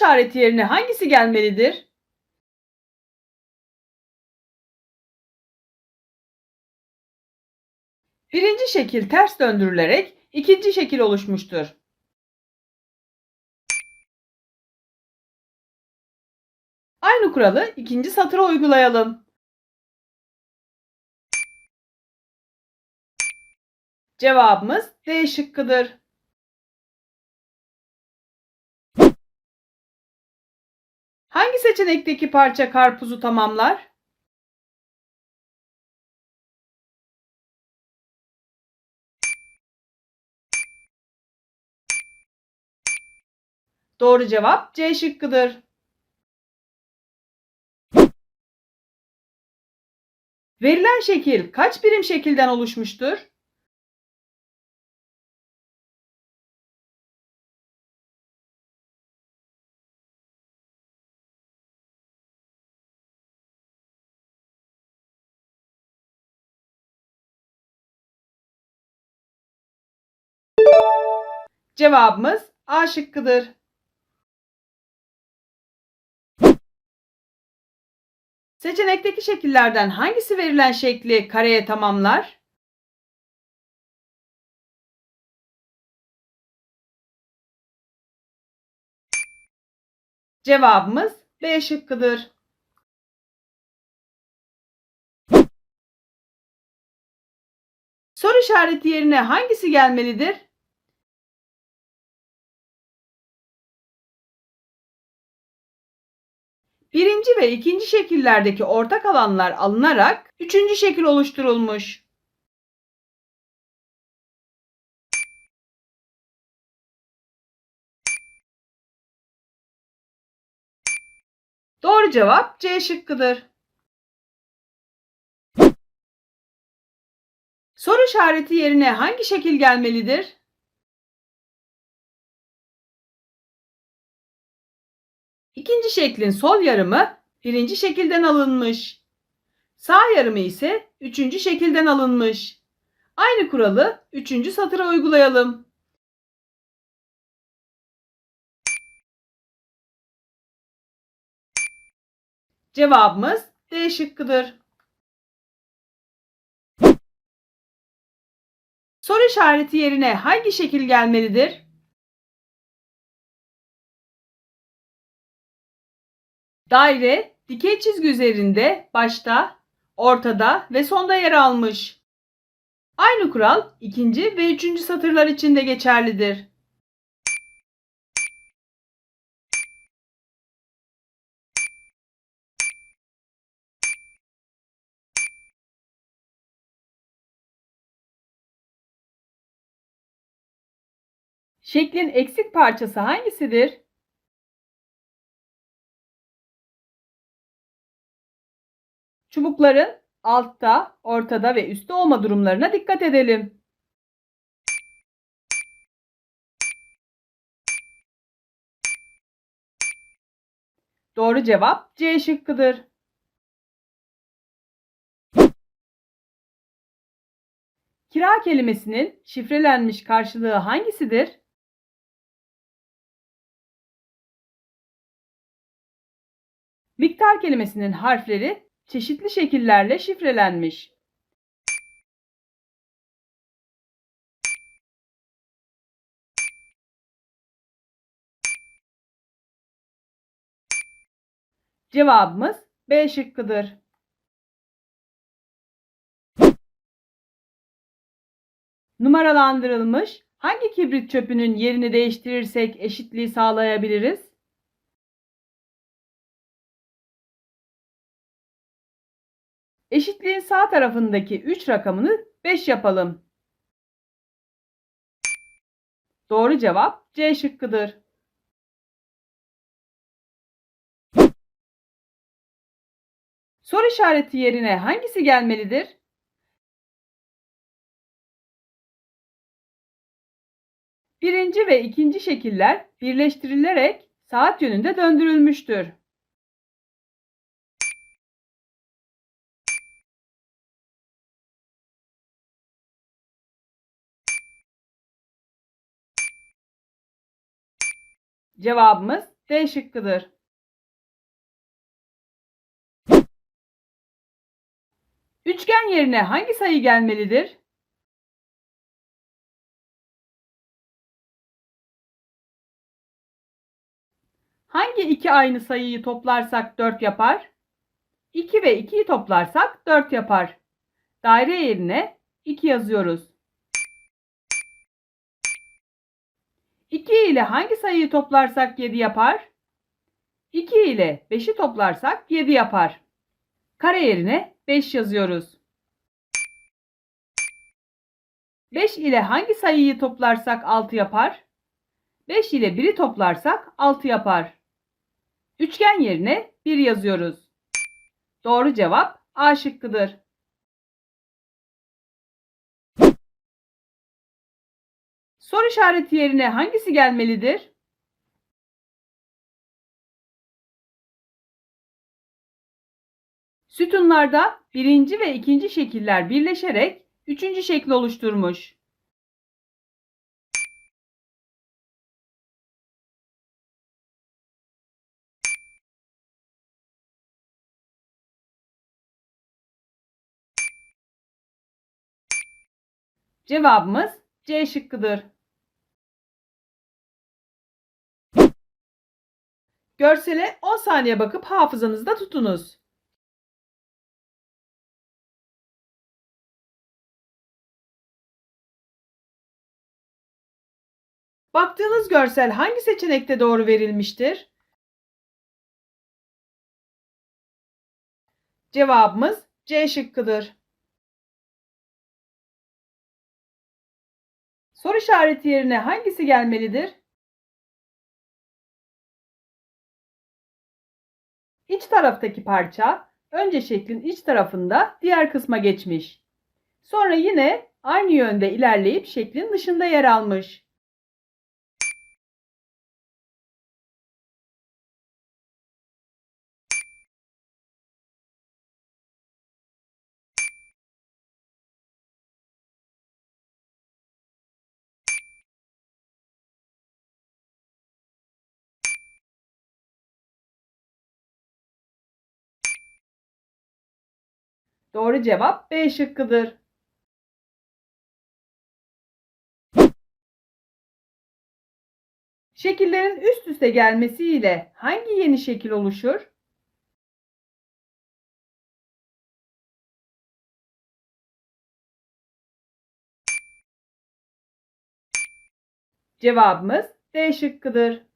işareti yerine hangisi gelmelidir? Birinci şekil ters döndürülerek ikinci şekil oluşmuştur. Aynı kuralı ikinci satıra uygulayalım. Cevabımız D şıkkıdır. Hangi seçenekteki parça karpuzu tamamlar? Doğru cevap C şıkkıdır. Verilen şekil kaç birim şekilden oluşmuştur? Cevabımız A şıkkıdır. Seçenekteki şekillerden hangisi verilen şekli kareye tamamlar? Cevabımız B şıkkıdır. Soru işareti yerine hangisi gelmelidir? Birinci ve ikinci şekillerdeki ortak alanlar alınarak üçüncü şekil oluşturulmuş. Doğru cevap C şıkkıdır. Soru işareti yerine hangi şekil gelmelidir? İkinci şeklin sol yarımı birinci şekilden alınmış. Sağ yarımı ise üçüncü şekilden alınmış. Aynı kuralı üçüncü satıra uygulayalım. Cevabımız D şıkkıdır. Soru işareti yerine hangi şekil gelmelidir? Daire dikey çizgi üzerinde başta, ortada ve sonda yer almış. Aynı kural ikinci ve üçüncü satırlar için de geçerlidir. Şeklin eksik parçası hangisidir? Çubukların altta, ortada ve üstte olma durumlarına dikkat edelim. Doğru cevap C şıkkıdır. Kira kelimesinin şifrelenmiş karşılığı hangisidir? Miktar kelimesinin harfleri çeşitli şekillerle şifrelenmiş. Cevabımız B şıkkıdır. Numaralandırılmış hangi kibrit çöpünün yerini değiştirirsek eşitliği sağlayabiliriz? Eşitliğin sağ tarafındaki 3 rakamını 5 yapalım. Doğru cevap C şıkkıdır. Soru işareti yerine hangisi gelmelidir? Birinci ve ikinci şekiller birleştirilerek saat yönünde döndürülmüştür. Cevabımız D şıkkıdır. Üçgen yerine hangi sayı gelmelidir? Hangi iki aynı sayıyı toplarsak 4 yapar? 2 ve 2'yi toplarsak 4 yapar. Daire yerine 2 yazıyoruz. 2 ile hangi sayıyı toplarsak 7 yapar? 2 ile 5'i toplarsak 7 yapar. Kare yerine 5 yazıyoruz. 5 ile hangi sayıyı toplarsak 6 yapar? 5 ile 1'i toplarsak 6 yapar. Üçgen yerine 1 yazıyoruz. Doğru cevap A şıkkıdır. Soru işareti yerine hangisi gelmelidir? Sütunlarda birinci ve ikinci şekiller birleşerek üçüncü şekli oluşturmuş. Cevabımız C şıkkıdır. Görsele 10 saniye bakıp hafızanızda tutunuz. Baktığınız görsel hangi seçenekte doğru verilmiştir? Cevabımız C şıkkıdır. Soru işareti yerine hangisi gelmelidir? İç taraftaki parça önce şeklin iç tarafında diğer kısma geçmiş. Sonra yine aynı yönde ilerleyip şeklin dışında yer almış. Doğru cevap B şıkkıdır. Şekillerin üst üste gelmesiyle hangi yeni şekil oluşur? Cevabımız D şıkkıdır.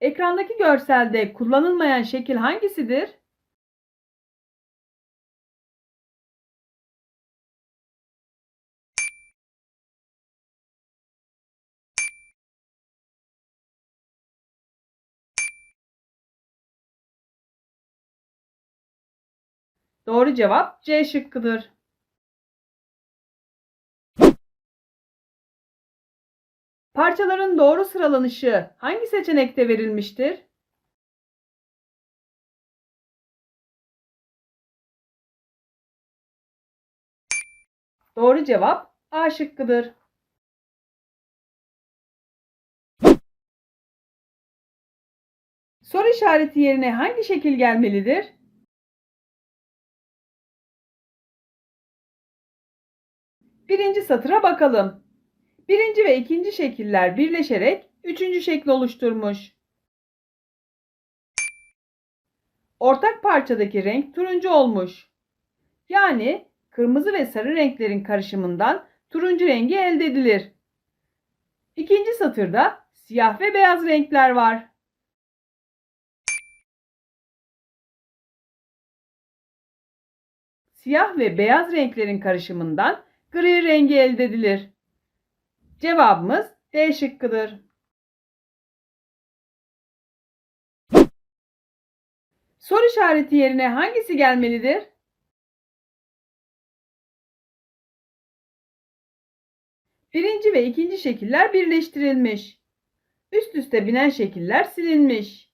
Ekrandaki görselde kullanılmayan şekil hangisidir? Doğru cevap C şıkkıdır. Parçaların doğru sıralanışı hangi seçenekte verilmiştir? Doğru cevap A şıkkıdır. Soru işareti yerine hangi şekil gelmelidir? Birinci satıra bakalım. Birinci ve ikinci şekiller birleşerek üçüncü şekli oluşturmuş. Ortak parçadaki renk turuncu olmuş. Yani kırmızı ve sarı renklerin karışımından turuncu rengi elde edilir. İkinci satırda siyah ve beyaz renkler var. Siyah ve beyaz renklerin karışımından gri rengi elde edilir. Cevabımız D şıkkıdır. Soru işareti yerine hangisi gelmelidir? Birinci ve ikinci şekiller birleştirilmiş. Üst üste binen şekiller silinmiş.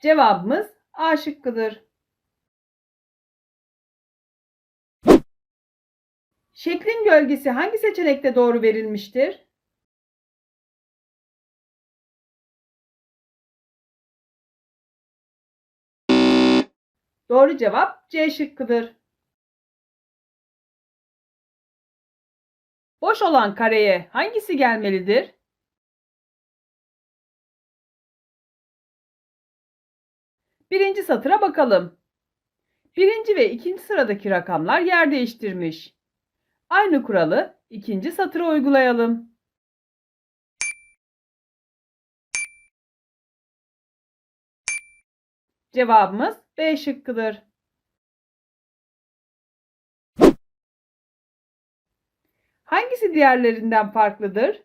Cevabımız A şıkkıdır. Şeklin gölgesi hangi seçenekte doğru verilmiştir? Doğru cevap C şıkkıdır. Boş olan kareye hangisi gelmelidir? Birinci satıra bakalım. Birinci ve ikinci sıradaki rakamlar yer değiştirmiş. Aynı kuralı ikinci satıra uygulayalım. Cevabımız B şıkkıdır. Hangisi diğerlerinden farklıdır?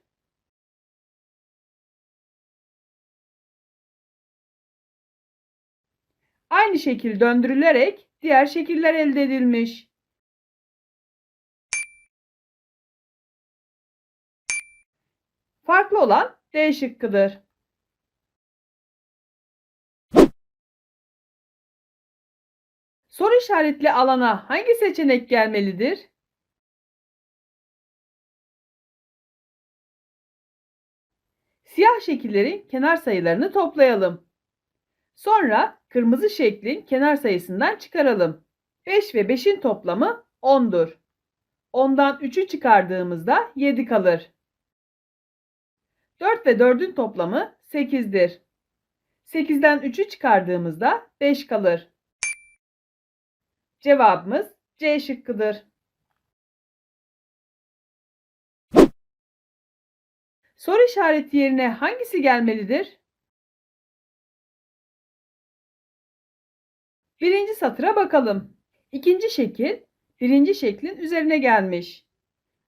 Aynı şekil döndürülerek diğer şekiller elde edilmiş. Farklı olan D şıkkıdır. Soru işaretli alana hangi seçenek gelmelidir? Siyah şekillerin kenar sayılarını toplayalım. Sonra kırmızı şeklin kenar sayısından çıkaralım. 5 ve 5'in toplamı 10'dur. 10'dan 3'ü çıkardığımızda 7 kalır. 4 ve 4'ün toplamı 8'dir. 8'den 3'ü çıkardığımızda 5 kalır. Cevabımız C şıkkıdır. Soru işareti yerine hangisi gelmelidir? Birinci satıra bakalım. İkinci şekil birinci şeklin üzerine gelmiş.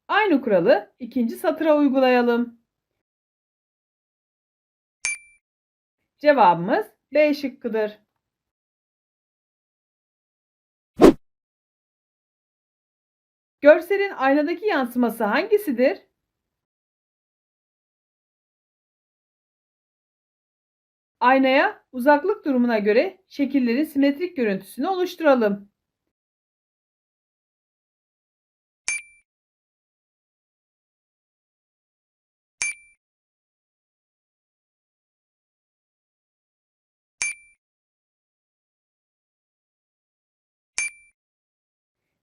Aynı kuralı ikinci satıra uygulayalım. Cevabımız B şıkkıdır. Görselin aynadaki yansıması hangisidir? Aynaya uzaklık durumuna göre şekillerin simetrik görüntüsünü oluşturalım.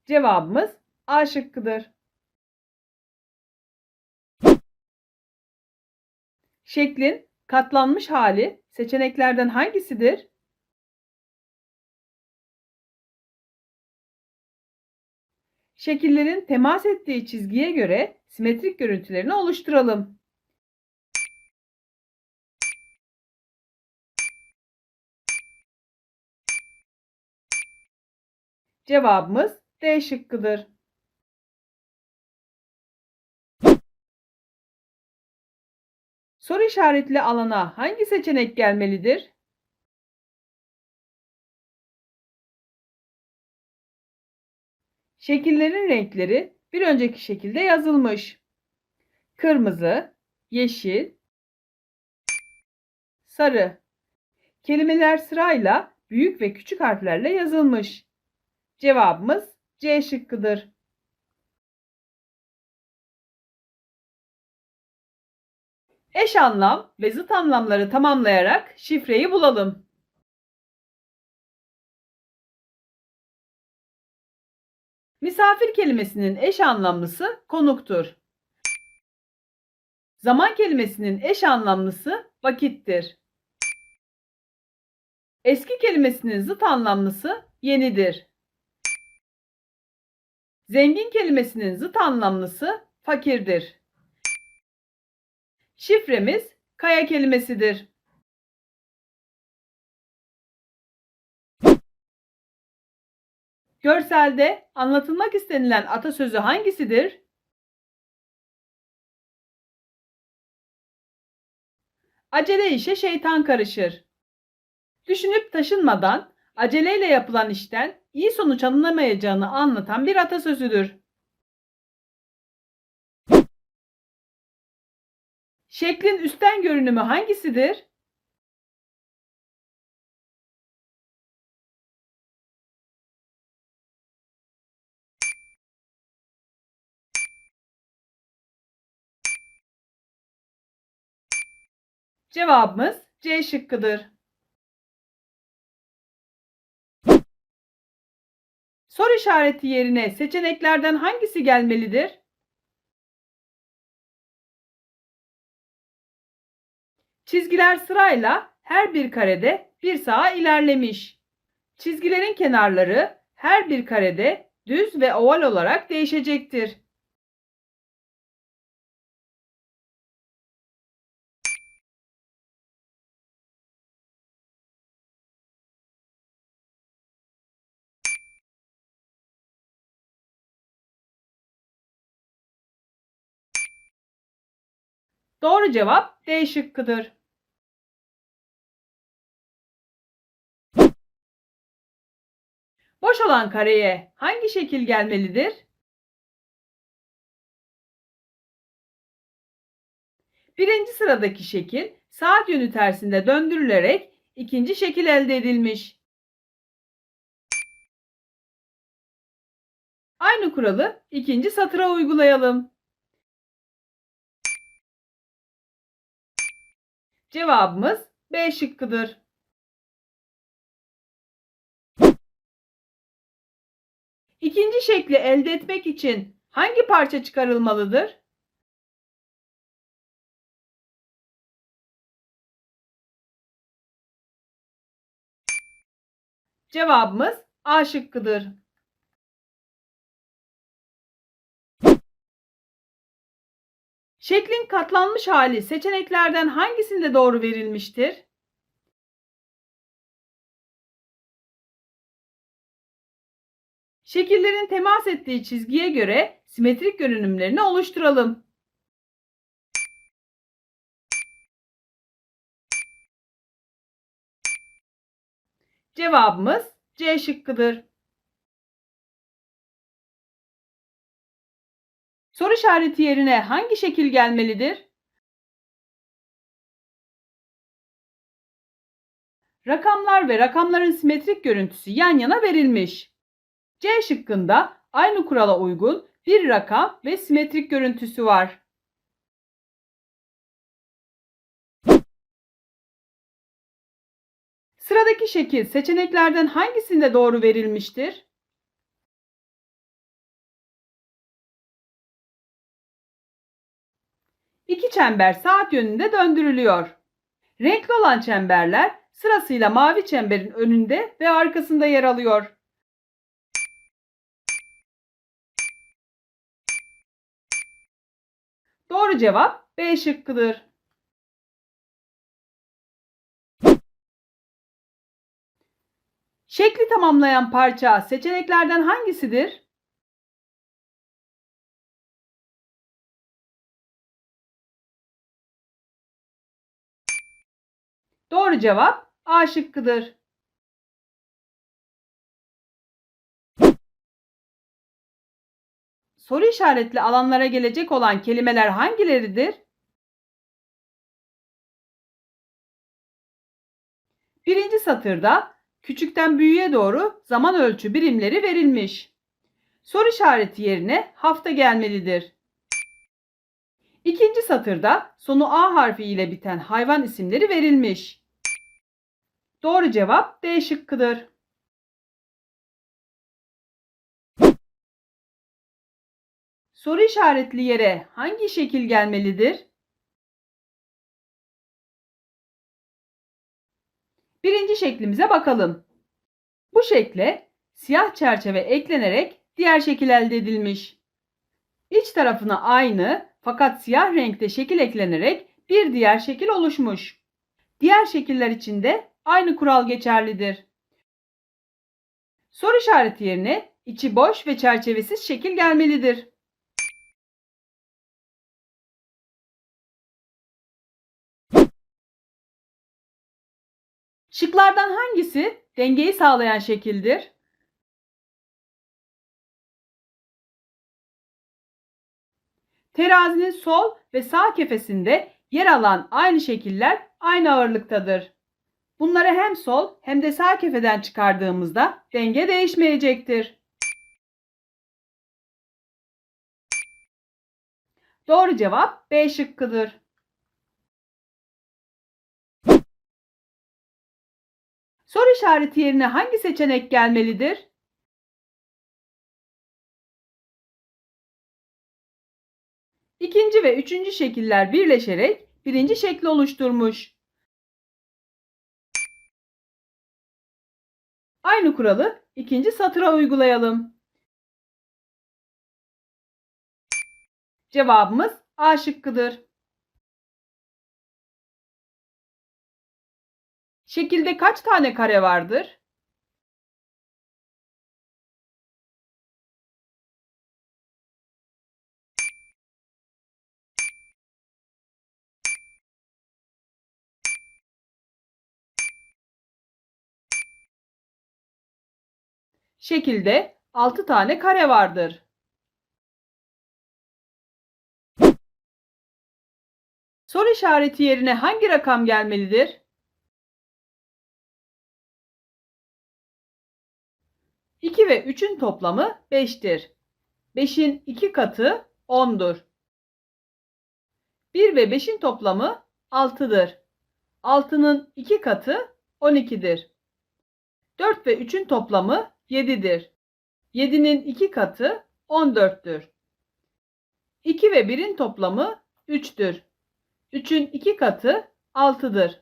Cevabımız A şıkkıdır. Şeklin katlanmış hali seçeneklerden hangisidir? Şekillerin temas ettiği çizgiye göre simetrik görüntülerini oluşturalım. Cevabımız D şıkkıdır. Soru işaretli alana hangi seçenek gelmelidir? Şekillerin renkleri bir önceki şekilde yazılmış. Kırmızı, yeşil, sarı. Kelimeler sırayla büyük ve küçük harflerle yazılmış. Cevabımız C şıkkıdır. Eş anlam ve zıt anlamları tamamlayarak şifreyi bulalım. Misafir kelimesinin eş anlamlısı konuktur. Zaman kelimesinin eş anlamlısı vakittir. Eski kelimesinin zıt anlamlısı yenidir. Zengin kelimesinin zıt anlamlısı fakirdir. Şifremiz kaya kelimesidir. Görselde anlatılmak istenilen atasözü hangisidir? Acele işe şeytan karışır. Düşünüp taşınmadan aceleyle yapılan işten iyi sonuç alınamayacağını anlatan bir atasözüdür. Şeklin üstten görünümü hangisidir? Cevabımız C şıkkıdır. Soru işareti yerine seçeneklerden hangisi gelmelidir? Çizgiler sırayla her bir karede bir sağa ilerlemiş. Çizgilerin kenarları her bir karede düz ve oval olarak değişecektir. Doğru cevap D şıkkıdır. Boş olan kareye hangi şekil gelmelidir? Birinci sıradaki şekil saat yönü tersinde döndürülerek ikinci şekil elde edilmiş. Aynı kuralı ikinci satıra uygulayalım. Cevabımız B şıkkıdır. İkinci şekli elde etmek için hangi parça çıkarılmalıdır? Cevabımız A şıkkıdır. Şeklin katlanmış hali seçeneklerden hangisinde doğru verilmiştir? Şekillerin temas ettiği çizgiye göre simetrik görünümlerini oluşturalım. Cevabımız C şıkkıdır. Soru işareti yerine hangi şekil gelmelidir? Rakamlar ve rakamların simetrik görüntüsü yan yana verilmiş. C şıkkında aynı kurala uygun bir rakam ve simetrik görüntüsü var. Sıradaki şekil seçeneklerden hangisinde doğru verilmiştir? İki çember saat yönünde döndürülüyor. Renkli olan çemberler sırasıyla mavi çemberin önünde ve arkasında yer alıyor. Doğru cevap B şıkkıdır. Şekli tamamlayan parça seçeneklerden hangisidir? Doğru cevap A şıkkıdır. Soru işaretli alanlara gelecek olan kelimeler hangileridir? Birinci satırda küçükten büyüğe doğru zaman ölçü birimleri verilmiş. Soru işareti yerine hafta gelmelidir. İkinci satırda sonu A harfi ile biten hayvan isimleri verilmiş. Doğru cevap D şıkkıdır. Soru işaretli yere hangi şekil gelmelidir? Birinci şeklimize bakalım. Bu şekle siyah çerçeve eklenerek diğer şekil elde edilmiş. İç tarafına aynı fakat siyah renkte şekil eklenerek bir diğer şekil oluşmuş. Diğer şekiller için de aynı kural geçerlidir. Soru işareti yerine içi boş ve çerçevesiz şekil gelmelidir. Şıklardan hangisi dengeyi sağlayan şekildir? Terazinin sol ve sağ kefesinde yer alan aynı şekiller aynı ağırlıktadır. Bunları hem sol hem de sağ kefeden çıkardığımızda denge değişmeyecektir. Doğru cevap B şıkkıdır. Soru işareti yerine hangi seçenek gelmelidir? İkinci ve üçüncü şekiller birleşerek birinci şekli oluşturmuş. Aynı kuralı ikinci satıra uygulayalım. Cevabımız A şıkkıdır. Şekilde kaç tane kare vardır? Şekilde 6 tane kare vardır. Soru işareti yerine hangi rakam gelmelidir? İki ve 3'ün toplamı 5'tir. 5'in 2 katı 10'dur. 1 ve 5'in toplamı 6'dır. 6'nın 2 katı 12'dir. 4 ve 3'ün toplamı 7'dir. 7'nin 2 katı 14'tür. 2 ve 1'in toplamı 3'tür. 3'ün 2 katı 6'dır.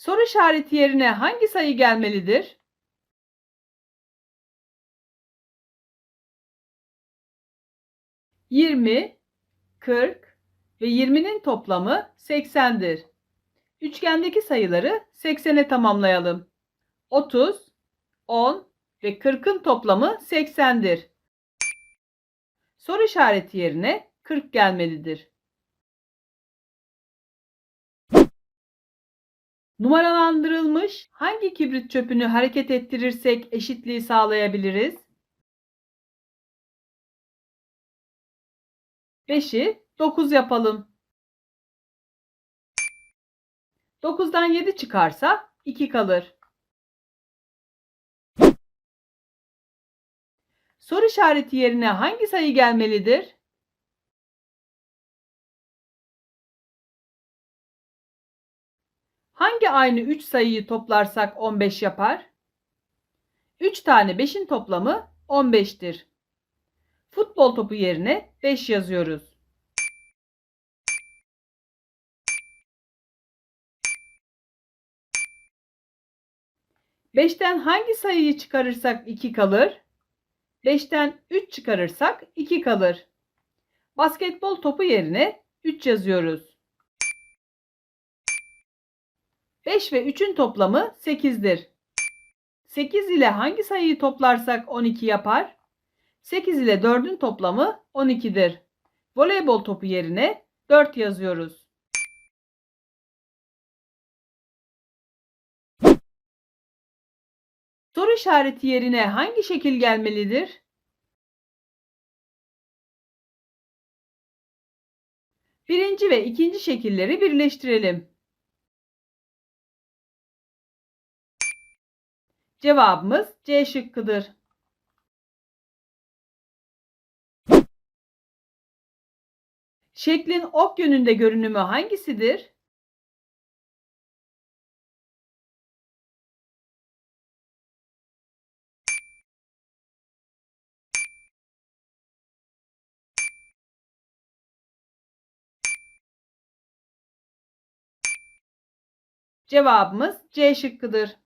Soru işareti yerine hangi sayı gelmelidir? Yirmi, kırk ve 20'nin toplamı 80'dir. Üçgendeki sayıları 80'e tamamlayalım. 30, 10 ve 40'ın toplamı 80'dir. Soru işareti yerine 40 gelmelidir. Numaralandırılmış hangi kibrit çöpünü hareket ettirirsek eşitliği sağlayabiliriz? 5'i 9 yapalım. 9'dan 7 çıkarsa 2 kalır. Soru işareti yerine hangi sayı gelmelidir? Hangi aynı 3 sayıyı toplarsak 15 yapar? 3 tane 5'in toplamı 15'tir. Futbol topu yerine 5 yazıyoruz. Beşten hangi sayıyı çıkarırsak 2 kalır? 5'ten 3 çıkarırsak 2 kalır. Basketbol topu yerine 3 yazıyoruz. 5 ve 3'ün toplamı 8'dir. 8 ile hangi sayıyı toplarsak 12 yapar? 8 ile 4'ün toplamı 12'dir. Voleybol topu yerine 4 yazıyoruz. Soru işareti yerine hangi şekil gelmelidir? Birinci ve ikinci şekilleri birleştirelim. Cevabımız C şıkkıdır. Şeklin ok yönünde görünümü hangisidir? Cevabımız C şıkkıdır.